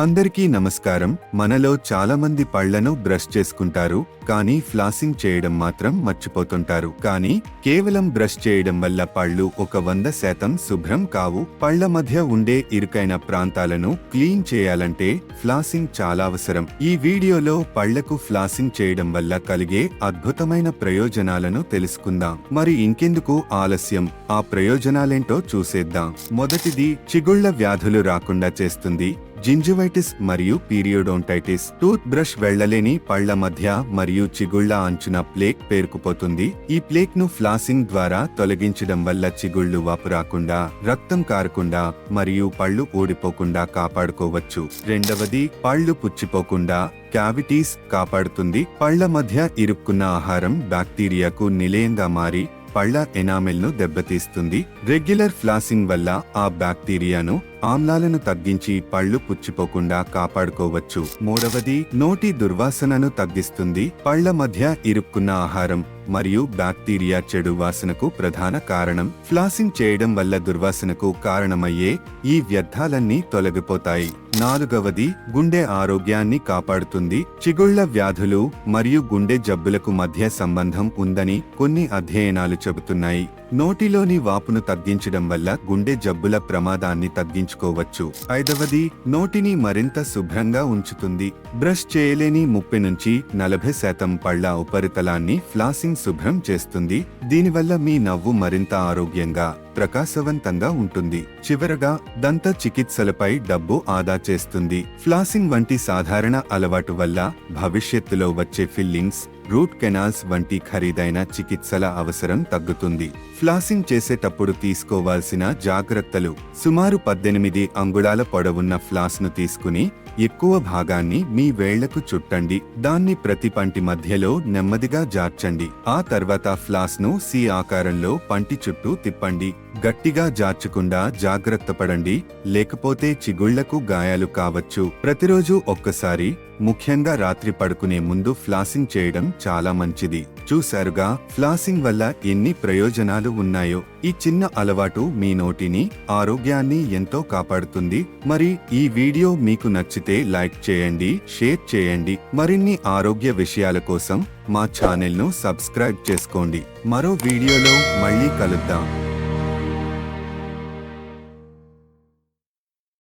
అందరికీ నమస్కారం. మనలో చాలా మంది పళ్ళను బ్రష్ చేసుకుంటారు కానీ ఫ్లాసింగ్ చేయడం మాత్రం మర్చిపోతుంటారు. కానీ కేవలం బ్రష్ చేయడం వల్ల పళ్ళు ఒక వంద శాతం శుభ్రం కావు. పళ్ళ మధ్య ఉండే ఇరుకైన ప్రాంతాలను క్లీన్ చేయాలంటే ఫ్లాసింగ్ చాలా అవసరం. ఈ వీడియోలో పళ్ళకు ఫ్లాసింగ్ చేయడం వల్ల కలిగే అద్భుతమైన ప్రయోజనాలను తెలుసుకుందాం. మరి ఇంకెందుకు ఆలస్యం? ఆ ప్రయోజనాలేంటో చూసేద్దాం. మొదటిది చిగుళ్ళ వ్యాధులు రాకుండా చేస్తుంది. జింజివైటిస్ మరియు పీరియోడోంటైటిస్ టూత్ బ్రష్ వెళ్ళలేని పళ్ళ మధ్య మరియు చిగుళ్ళ అంచున ప్లేక్ పేరుకుపోతుంది. ఈ ప్లేక్ను ఫ్లాసింగ్ ద్వారా తొలగించడం వల్ల చిగుళ్ళు వాపు రాకుండా రక్తం కారకుండా మరియు పళ్ళు ఊడిపోకుండా కాపాడుకోవచ్చు. రెండవది పళ్ళు పుచ్చిపోకుండా క్యావిటీస్ కాపాడుతుంది. పళ్ళ మధ్య ఇరుక్కున్న ఆహారం బ్యాక్టీరియాకు నిలయంగా మారి పళ్ళ ఎనామెల్ను దెబ్బతీస్తుంది. రెగ్యులర్ ఫ్లాసింగ్ వల్ల ఆ బ్యాక్టీరియాను ఆమ్లాలను తగ్గించి పళ్ళు పుచ్చిపోకుండా కాపాడుకోవచ్చు. మూడవది నోటి దుర్వాసనను తగ్గిస్తుంది. పళ్ళ మధ్య ఇరుక్కున్న ఆహారం మరియు బ్యాక్టీరియా చెడు వాసనకు ప్రధాన కారణం. ఫ్లాసింగ్ చేయడం వల్ల దుర్వాసనకు కారణమయ్యే ఈ వ్యర్థాలన్నీ తొలగిపోతాయి. నాలుగవది గుండె ఆరోగ్యాన్ని కాపాడుతుంది. చిగుళ్ళ వ్యాధులు మరియు గుండె జబ్బులకు మధ్య సంబంధం ఉందని కొన్ని అధ్యయనాలు చెబుతున్నాయి. నోటిలోని వాపును తగ్గించడం వల్ల గుండె జబ్బుల ప్రమాదాన్ని ఉపయోగించుకోవచ్చు. ఐదవది నోటిని మరింత శుభ్రంగా ఉంచుతుంది. బ్రష్ చేయలేని ముప్పై నుంచి నలభై శాతం పళ్ళ ఉపరితలాన్ని ఫ్లాసింగ్ శుభ్రం చేస్తుంది. దీనివల్ల మీ నవ్వు మరింత ఆరోగ్యంగా ప్రకాశవంతంగా ఉంటుంది. చివరగా దంత చికిత్సలపై డబ్బు ఆదా చేస్తుంది. ఫ్లాసింగ్ వంటి సాధారణ అలవాటు వల్ల భవిష్యత్తులో వచ్చే ఫిల్లింగ్స్ రూట్ కెనాల్స్ వంటి ఖరీదైన చికిత్సల అవసరం తగ్గుతుంది. ఫ్లాసింగ్ చేసేటప్పుడు తీసుకోవాల్సిన జాగ్రత్తలు. సుమారు పద్దెనిమిది అంగుళాల పొడవున్న ఫ్లాస్ను తీసుకుని ఎక్కువ భాగాన్ని మీ వేళ్ళకు చుట్టండి. దాన్ని ప్రతి పంటి మధ్యలో నెమ్మదిగా జార్చండి. ఆ తర్వాత ఫ్లాస్ను సి ఆకారంలో పంటి చుట్టూ తిప్పండి. గట్టిగా జార్చకుండా జాగ్రత్త పడండి. లేకపోతే చిగుళ్ళకు గాయాలు కావచ్చు. ప్రతిరోజు ఒక్కసారి ముఖ్యంగా రాత్రి పడుకునే ముందు ఫ్లాసింగ్ చేయడం చాలా మంచిది. చూశారుగా ఫ్లాసింగ్ వల్ల ఎన్ని ప్రయోజనాలు ఉన్నాయో. ఈ చిన్న అలవాటు మీ నోటిని ఆరోగ్యాన్ని ఎంతో కాపాడుతుంది. మరి ఈ వీడియో మీకు నచ్చితే లైక్ చేయండి షేర్ చేయండి. మరిన్ని ఆరోగ్య విషయాల కోసం మా ఛానల్ను సబ్స్క్రైబ్ చేసుకోండి. మరో వీడియోలో మళ్ళీ కలుద్దాం.